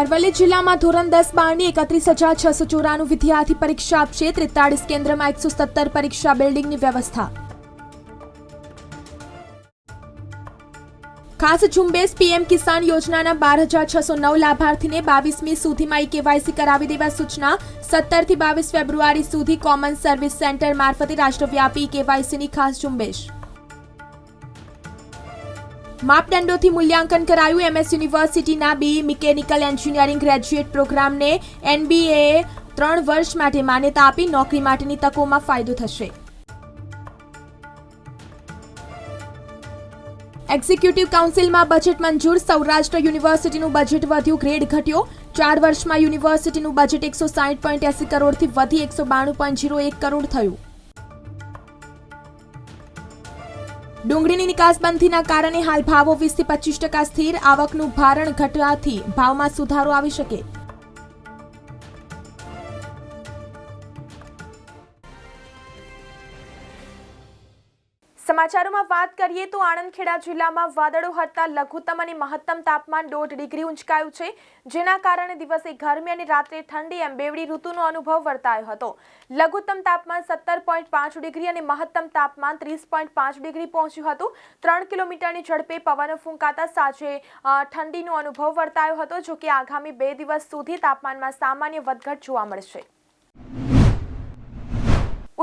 અરવલ્લી જિલ્લામાં ધોરણ દસ બારની એકત્રીસ હજાર છસો ચોરાણું વિદ્યાર્થી પરીક્ષા આપશે. ત્રેતાળીસ કેન્દ્રમાં એકસો સત્તર પરીક્ષા બિલ્ડિંગની વ્યવસ્થા. ખાસ ઝુંબેશ પીએમ કિસાન યોજનાના બાર હજાર છસો નવ લાભાર્થીને બાવીસમી સુધીમાં કેવાયસી કરાવી દેવા સૂચના. સત્તરથી બાવીસ ફેબ્રુઆરી સુધી કોમન સર્વિસ સેન્ટર મારફતે રાષ્ટ્રવ્યાપી કેવાયસીની ખાસ ઝુંબેશ. માપદંડોથી મૂલ્યાંકન કરાયું. એમએસ યુનિવર્સિટીના બી. મિકેનિકલ એન્જિનિયરિંગ ગ્રેજ્યુએટ પ્રોગ્રામને એનબીએ ત્રણ વર્ષ માટે માન્યતા આપી નોકરી માટેની તકોમાં ફાયદો થશે. એક્ઝિક્યુટિવ કાઉન્સિલમાં બજેટ મંજૂર. સૌરાષ્ટ્ર યુનિવર્સિટીનું બજેટ વધ્યું. ગ્રેડ ઘટ્યો. ચાર વર્ષમાં યુનિવર્સિટીનું બજેટ એકસો સાઠ પોઈન્ટ એસી કરોડથી વધી એકસો બાણું પોઈન્ટ જીરો એક કરોડ થયું. ડુંગળીની નિકાસબંધીના કારણે હાલ ભાવો વીસથી પચીસ ટકા સ્થિર, આવકનું ભારણ ઘટવાથી ભાવમાં સુધારો આવી શકે. સમાચારોમાં વાત કરીએ તો આણંદ ખેડા જિલ્લામાં વાદળો હતા લઘુત્તમ અને મહત્તમ તાપમાન દોઢ ડિગ્રી ઉંચકાયું છે, જેના કારણે દિવસે ગરમી અને રાત્રે ઠંડી એમ બેવડી ઋતુનો અનુભવ વર્તાયો હતો. લઘુત્તમ તાપમાન સત્તર પોઈન્ટ પાંચ ડિગ્રી અને મહત્તમ તાપમાન ત્રીસ પોઈન્ટ પાંચ ડિગ્રી પહોંચ્યું હતું. ત્રણ કિલોમીટરની ઝડપે પવન ફૂંકાતા સાંજે ઠંડીનો અનુભવ વર્તાયો હતો, જોકે આગામી બે દિવસ સુધી તાપમાનમાં સામાન્ય વધઘટ જોવા મળશે.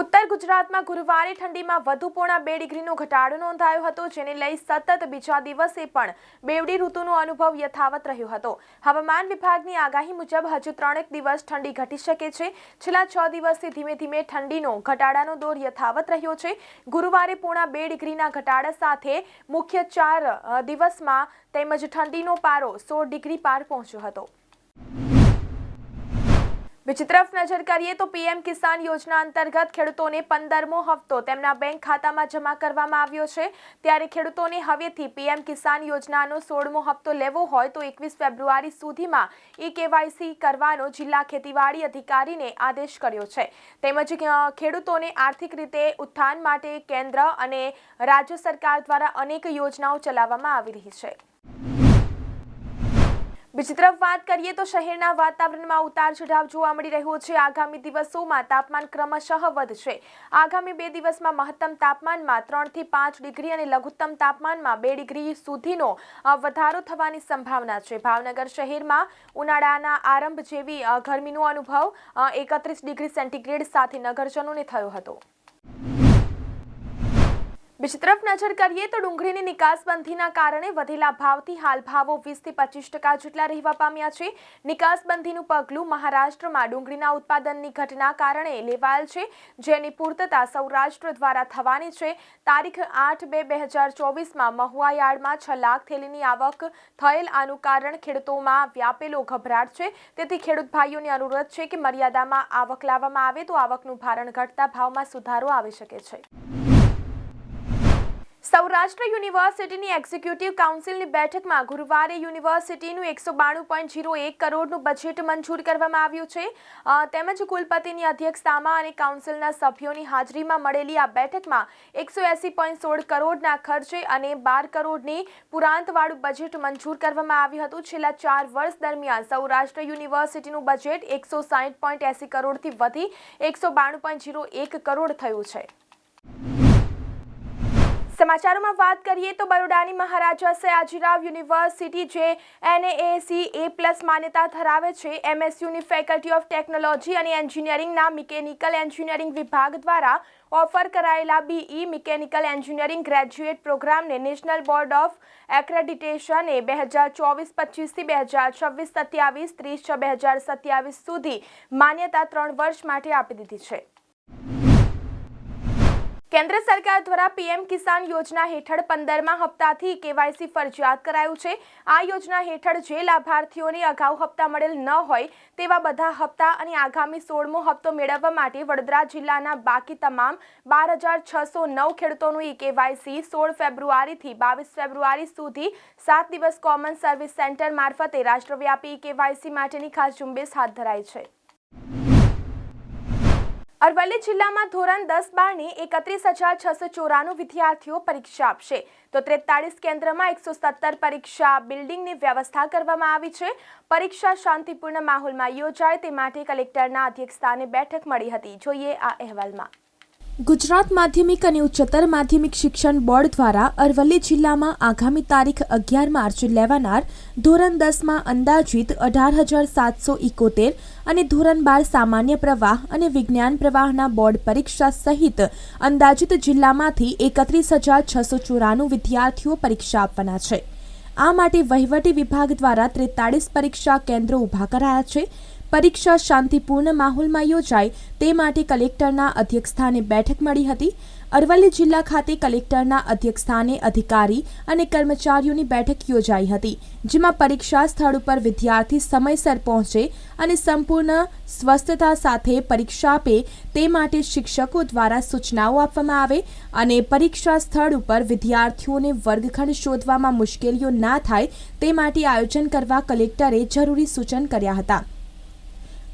ઉત્તર ગુજરાતમાં ગુરુવારે ઠંડીમાં વધુ પોણા બે ડિગ્રીનો ઘટાડો નોંધાયો હતો, જેને લઈ સતત બીજા દિવસે પણ બેવડી ઋતુનો અનુભવ યથાવત રહ્યો હતો. હવામાન વિભાગની આગાહી મુજબ હજુ ત્રણેક દિવસ ઠંડી ઘટી શકે છે. છેલ્લા છ દિવસથી ધીમે ધીમે ઠંડીનો ઘટાડાનો દોર યથાવત રહ્યો છે. ગુરુવારે પોણા બે ડિગ્રીના ઘટાડા સાથે મુખ્ય ચાર દિવસમાં તેમજ ઠંડીનો પારો સોળ ડિગ્રી પાર પહોંચ્યો હતો. બીજી તરફ નજર કરીએ તો પીએમ કિસાન યોજના અંતર્ગત ખેડૂતોને પંદરમો હપ્તો તેમના બેંક ખાતામાં જમા કરવામાં આવ્યો છે. ત્યારે ખેડૂતોને હવેથી પીએમ કિસાન યોજનાનો સોળમો હપ્તો લેવો હોય તો એકવીસ ફેબ્રુઆરી સુધીમાં ઈ કેવાયસી કરવાનો જિલ્લા ખેતીવાડી અધિકારીને આદેશ કર્યો છે. તેમજ ખેડૂતોને આર્થિક રીતે ઉત્થાન માટે કેન્દ્ર અને રાજ્ય સરકાર દ્વારા અનેક યોજનાઓ ચલાવવામાં આવી રહી છે. બીજી તરફ વાત કરીએ તો શહેરના વાતાવરણમાં ઉતાર ચઢાવ જોવા મળી રહ્યો છે. આગામી દિવસોમાં તાપમાન ક્રમશઃ વધશે. આગામી બે દિવસમાં મહત્તમ તાપમાનમાં ત્રણથી પાંચ ડિગ્રી અને લઘુત્તમ તાપમાનમાં બે ડિગ્રી સુધીનો વધારો થવાની સંભાવના છે. ભાવનગર શહેરમાં ઉનાળાના આરંભ જેવી ગરમીનો અનુભવ એકત્રીસ ડિગ્રી સેન્ટીગ્રેડ સાથે નગરજનોને થયો હતો. બીજી તરફ નજર કરીએ તો ડુંગળીની નિકાસબંધીના કારણે વધેલા ભાવથી હાલ ભાવો વીસથી પચીસ ટકા જેટલા રહેવા પામ્યા છે. નિકાસબંધીનું પગલું મહારાષ્ટ્રમાં ડુંગળીના ઉત્પાદનની ઘટના કારણે લેવાયેલ છે, જેની પૂર્તતા સૌરાષ્ટ્ર દ્વારા થવાની છે. તારીખ આઠ બે બે હજાર ચોવીસમાં મહુવા યાર્ડમાં છ લાખ થેલીની આવક થયેલ આનું કારણ ખેડૂતોમાં વ્યાપેલો ગભરાટ છે. તેથી ખેડૂત ભાઈઓને અનુરોધ છે કે મર્યાદામાં આવક લાવવામાં આવે તો આવકનું ભારણ ઘટતા ભાવમાં સુધારો આવી શકે છે. સૌરાષ્ટ્ર યુનિવર્સિટીની એક્ઝિક્યુટિવ કાઉન્સિલની બેઠકમાં ગુરુવારે યુનિવર્સિટીનું એકસો બાણું પોઈન્ટ જીરો એક કરોડનું બજેટ મંજૂર કરવામાં આવ્યું છે. તેમજ કુલપતિની અધ્યક્ષતામાં અને કાઉન્સિલના સભ્યોની હાજરીમાં મળેલી આ બેઠકમાં એકસો એસી પોઈન્ટ સોળ કરોડના ખર્ચે અને બાર કરોડની પુરાંતવાળું બજેટ મંજૂર કરવામાં આવ્યું હતું. છેલ્લા ચાર વર્ષ દરમિયાન સૌરાષ્ટ્ર યુનિવર્સિટીનું બજેટ એકસો સાઠ પોઈન્ટ એસી કરોડથી વધી એકસો બાણું પોઈન્ટ જીરો એક કરોડ થયું છે. સમાચારોમાં વાત કરીએ તો બરોડાની મહારાજા સયાજીરાવ યુનિવર્સિટી જે એનએએસી એ પ્લસ માન્યતા ધરાવે છે એમએસયુની ફેકલ્ટી ઓફ ટેકનોલોજી અને એન્જિનિયરિંગના મિકેનિકલ એન્જિનિયરિંગ વિભાગ દ્વારા ઓફર કરાયેલા બીઈ મિકેનિકલ એન્જિનિયરિંગ ગ્રેજ્યુએટ પ્રોગ્રામને નેશનલ બોર્ડ ઓફ એક્રેડિટેશને બે હજાર ચોવીસ પચીસથી બે હજાર છવ્વીસ, સત્યાવીસ, ત્રીસ છ બે હજાર સત્યાવીસ સુધી માન્યતા ત્રણ વર્ષ માટે આપી દીધી છે. કેન્દ્ર સરકાર દ્વારા પીએમ કિસાન યોજના હેઠળ પંદરમા હપ્તાથી કેવાયસી ફરજિયાત કરાયું છે. આ યોજના હેઠળ જે લાભાર્થીઓને અગાઉ હપ્તા મળેલ ન હોય તેવા બધા હપ્તા અને આગામી સોળમો હપ્તો મેળવવા માટે વડોદરા જિલ્લાના બાકી તમામ બાર હજાર છસો નવ ખેડૂતોનું ઈ કેવાયસી સોળ ફેબ્રુઆરીથી બાવીસ ફેબ્રુઆરી સુધી સાત દિવસ કોમન સર્વિસ સેન્ટર મારફતે રાષ્ટ્રવ્યાપી ઈ કેવાયસી માટેની ખાસ ઝુંબેશ હાથ ધરાઈ છે. અરવલ્લી જિલ્લામાં ધોરણ દસ બારની એકત્રીસ હજાર છસો ચોરાણું વિદ્યાર્થીઓ પરીક્ષા આપશે. તો ત્રેતાળીસ કેન્દ્રમાં એકસો સત્તર પરીક્ષા બિલ્ડિંગની વ્યવસ્થા કરવામાં આવી છે. પરીક્ષા શાંતિપૂર્ણ માહોલમાં યોજાય તે માટે કલેક્ટરના અધ્યક્ષસ્થાને બેઠક મળી હતી. જોઈએ આ અહેવાલમાં. ગુજરાત માધ્યમિક અને ઉચ્ચતર માધ્યમિક શિક્ષણ બોર્ડ દ્વારા અરવલ્લી જિલ્લામાં આગામી તારીખ અગિયાર માર્ચ લેવાનાર ધોરણ દસમાં અંદાજિત અઢાર હજાર સાતસો ઇકોતેર અને ધોરણ બાર સામાન્ય પ્રવાહ અને વિજ્ઞાન પ્રવાહના બોર્ડ પરીક્ષા સહિત અંદાજિત જિલ્લામાંથી એકત્રીસ હજાર છસો ચોરાણું વિદ્યાર્થીઓ પરીક્ષા આપવાના છે. આ માટે વહીવટી વિભાગ દ્વારા ત્રેતાળીસ પરીક્ષા કેન્દ્રો ઊભા કરાયા છે. પરીક્ષા શાંતિપૂર્ણ માહોલમાં યોજાય તે માટે કલેક્ટરના અધ્યક્ષસ્થાને બેઠક મળી હતી. અરવલ્લી જિલ્લા ખાતે કલેક્ટરના અધ્યક્ષસ્થાને અધિકારી અને કર્મચારીઓની બેઠક યોજાઈ હતી, જેમાં પરીક્ષા સ્થળ ઉપર વિદ્યાર્થી સમયસર પહોંચે અને સંપૂર્ણ સ્વસ્થતા સાથે પરીક્ષા આપે તે માટે શિક્ષકો દ્વારા સૂચનાઓ આપવામાં આવે અને પરીક્ષા સ્થળ ઉપર વિદ્યાર્થીઓને વર્ગખંડ શોધવામાં મુશ્કેલીઓ ના થાય તે માટે આયોજન કરવા કલેક્ટરે જરૂરી સૂચન કર્યા હતા.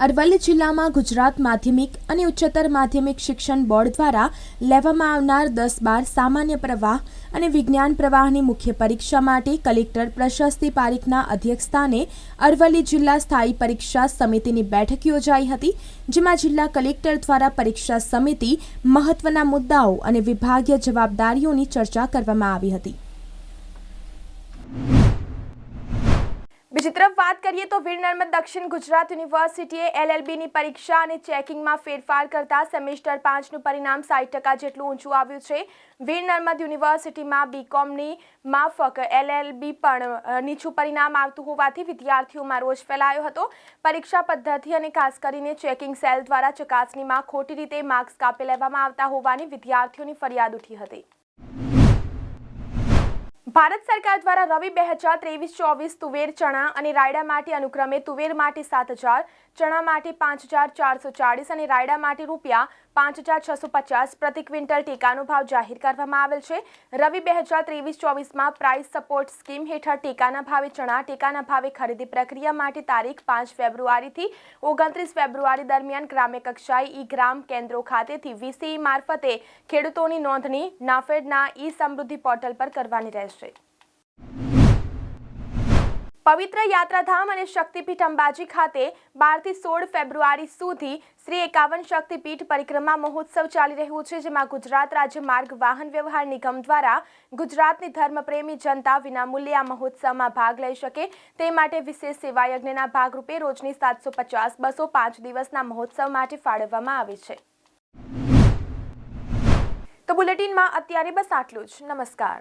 અરવલ્લી જિલ્લામાં ગુજરાત માધ્યમિક અને ઉચ્ચતર માધ્યમિક શિક્ષણ બોર્ડ દ્વારા લેવામાં આવનાર દસ બાર સામાન્ય પ્રવાહ અને વિજ્ઞાન પ્રવાહની મુખ્ય પરીક્ષા માટે કલેક્ટર પ્રશસ્તિ પારીખના અધ્યક્ષસ્થાને અરવલ્લી જિલ્લા સ્થાયી પરીક્ષા સમિતિની બેઠક યોજાઈ હતી, જેમાં જિલ્લા કલેક્ટર દ્વારા પરીક્ષા સમિતિ મહત્વના મુદ્દાઓ અને વિભાગીય જવાબદારીઓની ચર્ચા કરવામાં આવી હતી. બીજી તરફ વાત કરીએ તો વીર નર્મદ દક્ષિણ ગુજરાત યુનિવર્સિટીએ એલએલબીની પરીક્ષા અને ચેકિંગમાં ફેરફાર કરતા સેમેસ્ટર પાંચનું પરિણામ સાઠ ટકા જેટલું ઊંચું આવ્યું છે. વીર નર્મદ યુનિવર્સિટીમાં બીકોમની માફક એલએલબી પણ નીચું પરિણામ આવતું હોવાથી વિદ્યાર્થીઓમાં રોષ ફેલાયો હતો. પરીક્ષા પદ્ધતિ અને ખાસ કરીને ચેકિંગ સેલ દ્વારા ચકાસણીમાં ખોટી રીતે માર્ક્સ કાપી લેવામાં આવતા હોવાની વિદ્યાર્થીઓની ફરિયાદ ઉઠી હતી. ભારત સરકાર દ્વારા રવિ બે હજાર ત્રેવીસ, ચોવીસ તુવેર ચણા અને રાયડા માટે અનુક્રમે તુવેર માટે સાત હજાર, ચણા માટે પાંચ હજાર ચારસો ચાળીસ અને રાયડા માટે રૂપિયા પાંચ હજાર છસો પચાસ પ્રતિ ક્વિન્ટલ ટેકાનો ભાવ જાહેર કરવામાં આવેલ છે. રવિ બે હજાર ત્રેવીસ ચોવીસમાં પ્રાઇસ સપોર્ટ સ્કીમ હેઠળ ટેકાના ભાવે ચણા, ટેકાના ભાવે ખરીદી પ્રક્રિયા માટે તારીખ પાંચ ફેબ્રુઆરીથી ઓગણત્રીસ ફેબ્રુઆરી દરમિયાન ગ્રામ્ય કક્ષાએ ઈ ગ્રામ કેન્દ્રો ખાતેથી વીસીઈ મારફતે ખેડૂતોની નોંધણી, નાફેડના ઈ સમૃદ્ધિ પોર્ટલ પર કરવાની રહેશે. પવિત્ર યાત્રાધામ અને શક્તિપીઠ અંબાજી ખાતે બારથી સોળ ફેબ્રુઆરી સુધી શ્રી એકાવન શક્તિપીઠ પરિક્રમા મહોત્સવ ચાલી રહ્યું છે, જેમાં ગુજરાત રાજ્ય માર્ગ વાહન વ્યવહાર નિગમ દ્વારા ગુજરાતની ધર્મપ્રેમી જનતા વિનામૂલ્યે આ મહોત્સવમાં ભાગ લઈ શકે. તે માટે વિશેષ સેવા યજ્ઞના ભાગરૂપે રોજની સાતસો પચાસ, બસો પાંચ દિવસના મહોત્સવ માટે ફાળવવામાં આવી છે. તો બુલેટિનમાં અત્યારે બસ આટલું જ. નમસ્કાર.